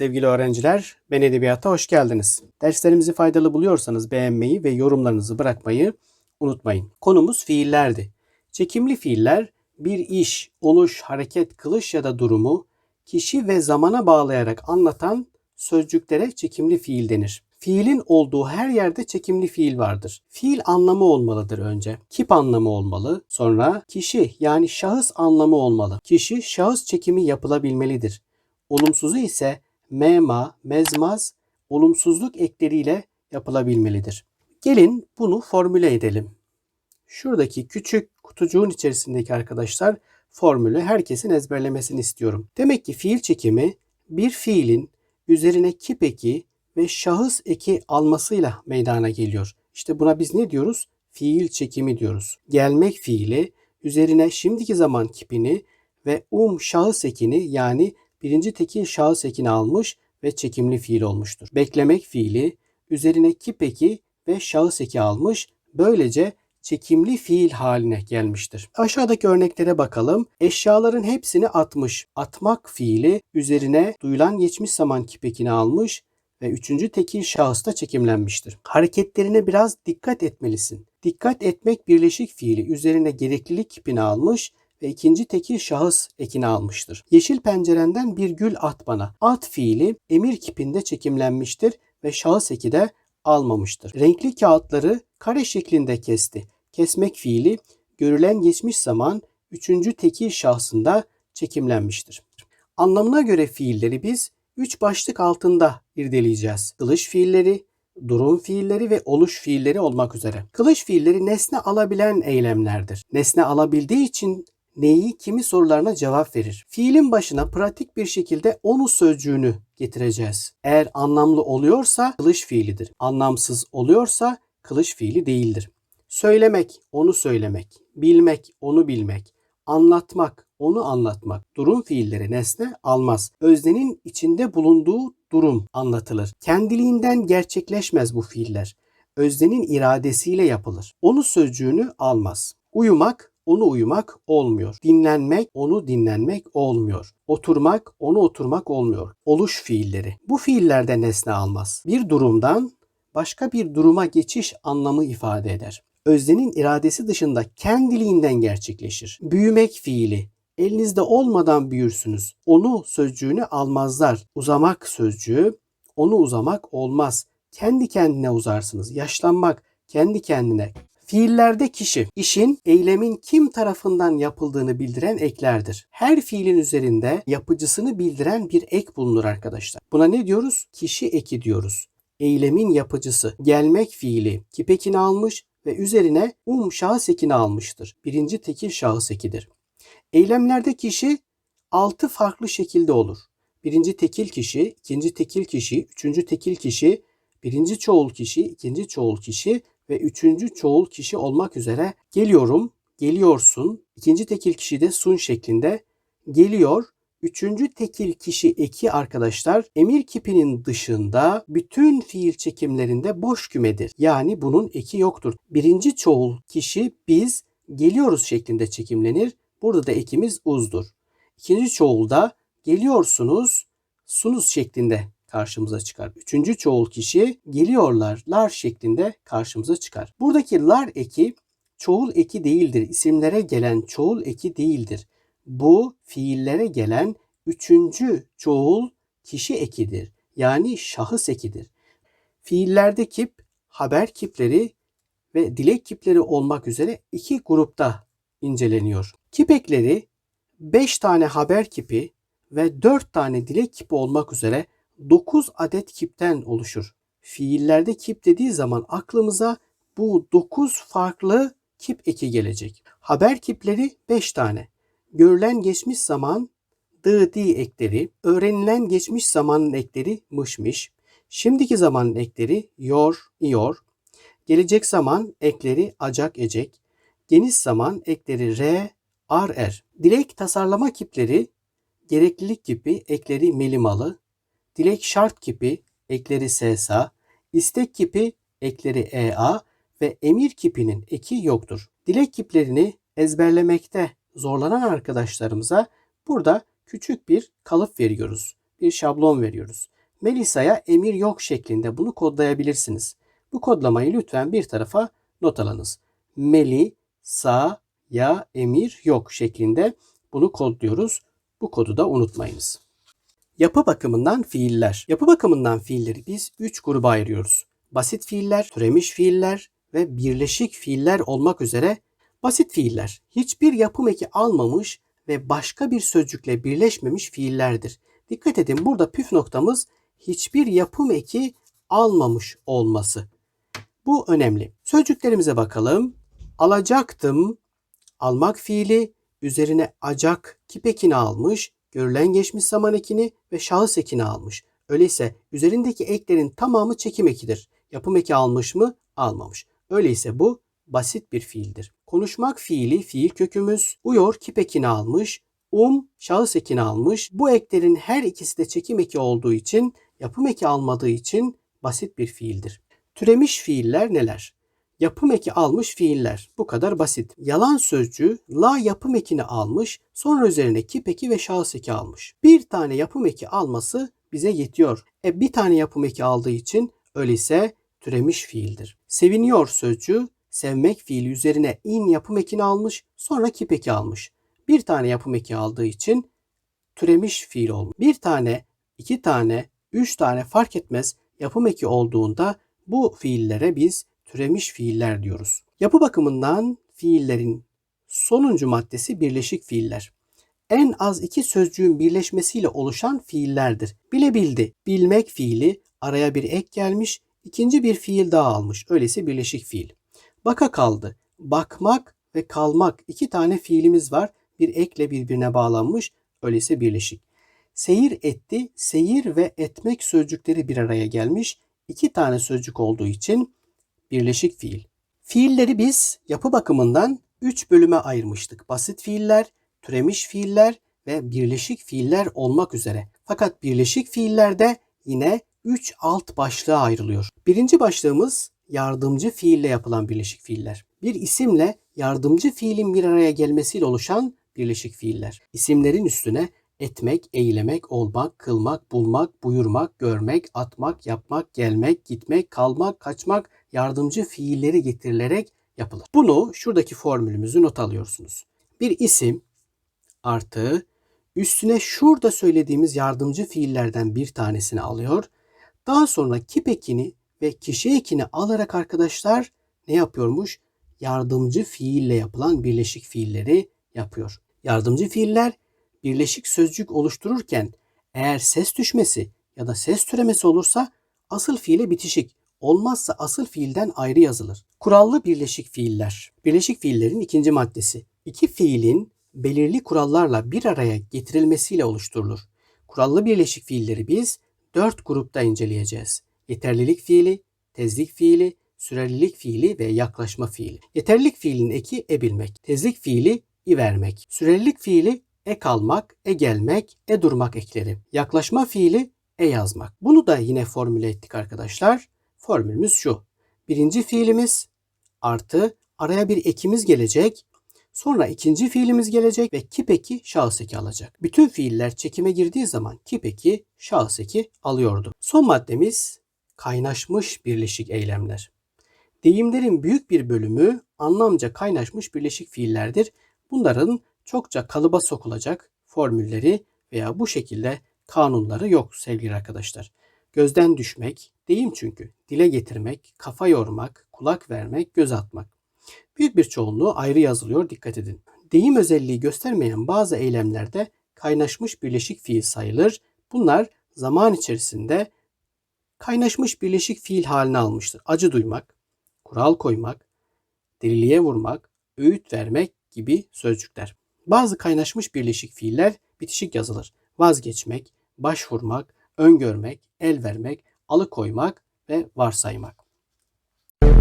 sevgili öğrenciler. Ben Edebiyat'a hoş geldiniz. Derslerimizi faydalı buluyorsanız beğenmeyi ve yorumlarınızı bırakmayı unutmayın. Konumuz fiillerdi. Çekimli fiiller bir iş, oluş, hareket, kılış ya da durumu kişi ve zamana bağlayarak anlatan sözcüklere çekimli fiil denir. Fiilin olduğu her yerde çekimli fiil vardır. Fiil anlamı olmalıdır önce. Kip anlamı olmalı. Sonra kişi yani şahıs anlamı olmalı. Kişi şahıs çekimi yapılabilmelidir. Olumsuzu ise mema, mezmaz, olumsuzluk ekleriyle yapılabilmelidir. Gelin bunu formüle edelim. Şuradaki küçük kutucuğun içerisindeki arkadaşlar formülü herkesin ezberlemesini istiyorum. Demek ki fiil çekimi bir fiilin üzerine kip eki ve şahıs eki almasıyla meydana geliyor. İşte buna biz ne diyoruz? Fiil çekimi diyoruz. Gelmek fiili üzerine şimdiki zaman kipini ve um şahıs ekini yani birinci tekil şahıs ekini almış ve çekimli fiil olmuştur. Beklemek fiili üzerine kip eki ve şahıs eki almış. Böylece çekimli fiil haline gelmiştir. Aşağıdaki örneklere bakalım. Eşyaların hepsini atmış. Atmak fiili üzerine duyulan geçmiş zaman kipekini almış ve üçüncü tekil şahısta çekimlenmiştir. Hareketlerine biraz dikkat etmelisin. Dikkat etmek birleşik fiili üzerine gereklilik kipini almış ve ikinci tekil şahıs ekini almıştır. Yeşil pencerenden bir gül at bana. At fiili emir kipinde çekimlenmiştir ve şahıs eki de almamıştır. Renkli kağıtları kare şeklinde kesti. Kesmek fiili görülen geçmiş zaman üçüncü tekil şahsında çekimlenmiştir. Anlamına göre fiilleri biz üç başlık altında irdeleyeceğiz. Kılış fiilleri, durum fiilleri ve oluş fiilleri olmak üzere. Kılış fiilleri nesne alabilen eylemlerdir. Nesne alabildiği için neyi kimi sorularına cevap verir. Fiilin başına pratik bir şekilde onu sözcüğünü getireceğiz. Eğer anlamlı oluyorsa kılış fiilidir. Anlamsız oluyorsa kılış fiili değildir. Söylemek, onu söylemek. Bilmek, onu bilmek. Anlatmak, onu anlatmak. Durum fiilleri nesne almaz. Öznenin içinde bulunduğu durum anlatılır. Kendiliğinden gerçekleşmez bu fiiller. Öznenin iradesiyle yapılır. Onu sözcüğünü almaz. Uyumak, onu uyumak olmuyor. Dinlenmek, onu dinlenmek olmuyor. Oturmak, onu oturmak olmuyor. Oluş fiilleri. Bu fiillerde nesne almaz. Bir durumdan başka bir duruma geçiş anlamı ifade eder. Öznenin iradesi dışında kendiliğinden gerçekleşir. Büyümek fiili. Elinizde olmadan büyürsünüz. Onu sözcüğünü almazlar. Uzamak sözcüğü onu uzamak olmaz. Kendi kendine uzarsınız. Yaşlanmak kendi kendine. Fiillerde kişi, işin, eylemin kim tarafından yapıldığını bildiren eklerdir. Her fiilin üzerinde yapıcısını bildiren bir ek bulunur arkadaşlar. Buna ne diyoruz? Kişi eki diyoruz. Eylemin yapıcısı, gelmek fiili, kipekini almış ve üzerine um şahıs ekini almıştır. Birinci tekil şahıs ekidir. Eylemlerde kişi altı farklı şekilde olur. Birinci tekil kişi, ikinci tekil kişi, üçüncü tekil kişi, birinci çoğul kişi, ikinci çoğul kişi ve üçüncü çoğul kişi olmak üzere geliyorum, geliyorsun, ikinci tekil kişi de sun şeklinde geliyor. Üçüncü tekil kişi eki arkadaşlar emir kipinin dışında bütün fiil çekimlerinde boş kümedir. Yani bunun eki yoktur. Birinci çoğul kişi biz geliyoruz şeklinde çekimlenir. Burada da ekimiz uzdur. İkinci çoğulda geliyorsunuz sunuz şeklinde karşımıza çıkar. Üçüncü çoğul kişi geliyorlar lar şeklinde karşımıza çıkar. Buradaki lar eki çoğul eki değildir. İsimlere gelen çoğul eki değildir. Bu fiillere gelen üçüncü çoğul kişi ekidir. Yani şahıs ekidir. Fiillerde kip, haber kipleri ve dilek kipleri olmak üzere iki grupta inceleniyor. Kip ekleri 5 tane haber kipi ve 4 tane dilek kipi olmak üzere 9 adet kipten oluşur. Fiillerde kip dediği zaman aklımıza bu 9 farklı kip eki gelecek. Haber kipleri 5 tane. Görülen geçmiş zaman dı di ekleri, öğrenilen geçmiş zamanın ekleri mışmış, şimdiki zamanın ekleri yor, iyor, gelecek zaman ekleri acak, ecek, geniş zaman ekleri re, ar, er. Dilek tasarlama kipleri, gereklilik kipi ekleri melimalı, dilek şart kipi ekleri SSA, istek kipi ekleri EA ve emir kipinin eki yoktur. Dilek kiplerini ezberlemekte zorlanan arkadaşlarımıza burada küçük bir kalıp veriyoruz. bir şablon veriyoruz. Melisa'ya emir yok şeklinde bunu kodlayabilirsiniz. Bu kodlamayı lütfen bir tarafa not alınız. Meli, sa, ya, emir yok şeklinde bunu kodluyoruz. Bu kodu da unutmayınız. Yapı bakımından fiiller. Yapı bakımından fiilleri biz 3 gruba ayırıyoruz. Basit fiiller, türemiş fiiller ve birleşik fiiller olmak üzere basit fiiller hiçbir yapım eki almamış ve başka bir sözcükle birleşmemiş fiillerdir. Dikkat edin burada püf noktamız hiçbir yapım eki almamış olması. Bu önemli. Sözcüklerimize bakalım. Alacaktım, almak fiili üzerine acak kip ekini almış, görülen geçmiş zaman ekini ve şahıs ekini almış. Öyleyse üzerindeki eklerin tamamı çekim ekidir. Yapım eki almış mı? Almamış. Öyleyse bu basit bir fiildir. Konuşmak fiili fiil kökümüz. Uyor kip ekini almış. Um şahıs ekini almış. Bu eklerin her ikisi de çekim eki olduğu için yapım eki almadığı için basit bir fiildir. Türemiş fiiller neler? Yapım eki almış fiiller. Bu kadar basit. Yalan sözcüğü la yapım ekini almış, sonra üzerine kip eki ve şahıs eki almış. Bir tane yapım eki alması bize yetiyor. E bir tane yapım eki aldığı için öyleyse türemiş fiildir. Seviniyor sözcüğü sevmek fiili üzerine in yapım ekini almış, sonra kip eki almış. Bir tane yapım eki aldığı için türemiş fiil olmuş. Bir tane, iki tane, üç tane fark etmez yapım eki olduğunda bu fiillere biz türemiş fiiller diyoruz. Yapı bakımından fiillerin sonuncu maddesi birleşik fiiller. En az iki sözcüğün birleşmesiyle oluşan fiillerdir. Bilebildi, bilmek fiili araya bir ek gelmiş, ikinci bir fiil daha almış. Öyleyse birleşik fiil. Baka kaldı. Bakmak ve kalmak iki tane fiilimiz var. Bir ekle birbirine bağlanmış. Öyleyse birleşik. Seyir etti, seyir ve etmek sözcükleri bir araya gelmiş. İki tane sözcük olduğu için birleşik fiil. Fiilleri biz yapı bakımından üç bölüme ayırmıştık. Basit fiiller, türemiş fiiller ve birleşik fiiller olmak üzere. Fakat birleşik fiillerde yine üç alt başlığa ayrılıyor. Birinci başlığımız yardımcı fiille yapılan birleşik fiiller. Bir isimle yardımcı fiilin bir araya gelmesiyle oluşan birleşik fiiller. İsimlerin üstüne etmek, eylemek, olmak, kılmak, bulmak, buyurmak, görmek, atmak, yapmak, gelmek, gitmek, kalmak, kaçmak yardımcı fiilleri getirilerek yapılır. Bunu şuradaki formülümüzü not alıyorsunuz. Bir isim artı üstüne şurada söylediğimiz yardımcı fiillerden bir tanesini alıyor. Daha sonra kip ekini ve kişi ekini alarak arkadaşlar ne yapıyormuş? Yardımcı fiille yapılan birleşik fiilleri yapıyor. Yardımcı fiiller birleşik sözcük oluştururken eğer ses düşmesi ya da ses türemesi olursa asıl fiile bitişik, olmazsa asıl fiilden ayrı yazılır. Kurallı birleşik fiiller. Birleşik fiillerin ikinci maddesi. İki fiilin belirli kurallarla bir araya getirilmesiyle oluşturulur. Kurallı birleşik fiilleri biz dört grupta inceleyeceğiz. Yeterlilik fiili, tezlik fiili, sürelilik fiili ve yaklaşma fiili. Yeterlilik fiilinin eki e bilmek. Tezlik fiili i vermek. Sürelilik fiili e kalmak, e gelmek, e durmak ekleri. Yaklaşma fiili e yazmak. Bunu da yine formüle ettik arkadaşlar. Formülümüz şu. Birinci fiilimiz artı araya bir ekimiz gelecek. Sonra ikinci fiilimiz gelecek ve kip eki şahıs eki alacak. Bütün fiiller çekime girdiği zaman kip eki şahıs eki alıyordu. Son maddemiz kaynaşmış birleşik eylemler. Deyimlerin büyük bir bölümü anlamca kaynaşmış birleşik fiillerdir. Bunların çokça kalıba sokulacak formülleri veya bu şekilde kanunları yok sevgili arkadaşlar. Gözden düşmek, deyim çünkü, dile getirmek, kafa yormak, kulak vermek, göz atmak. Büyük bir çoğunluğu ayrı yazılıyor dikkat edin. Deyim özelliği göstermeyen bazı eylemlerde kaynaşmış birleşik fiil sayılır. Bunlar zaman içerisinde kaynaşmış birleşik fiil haline almıştır. Acı duymak, kural koymak, deliliğe vurmak, öğüt vermek gibi sözcükler. Bazı kaynaşmış birleşik fiiller bitişik yazılır. Vazgeçmek, başvurmak, öngörmek, el vermek, alıkoymak ve varsaymak. Müzik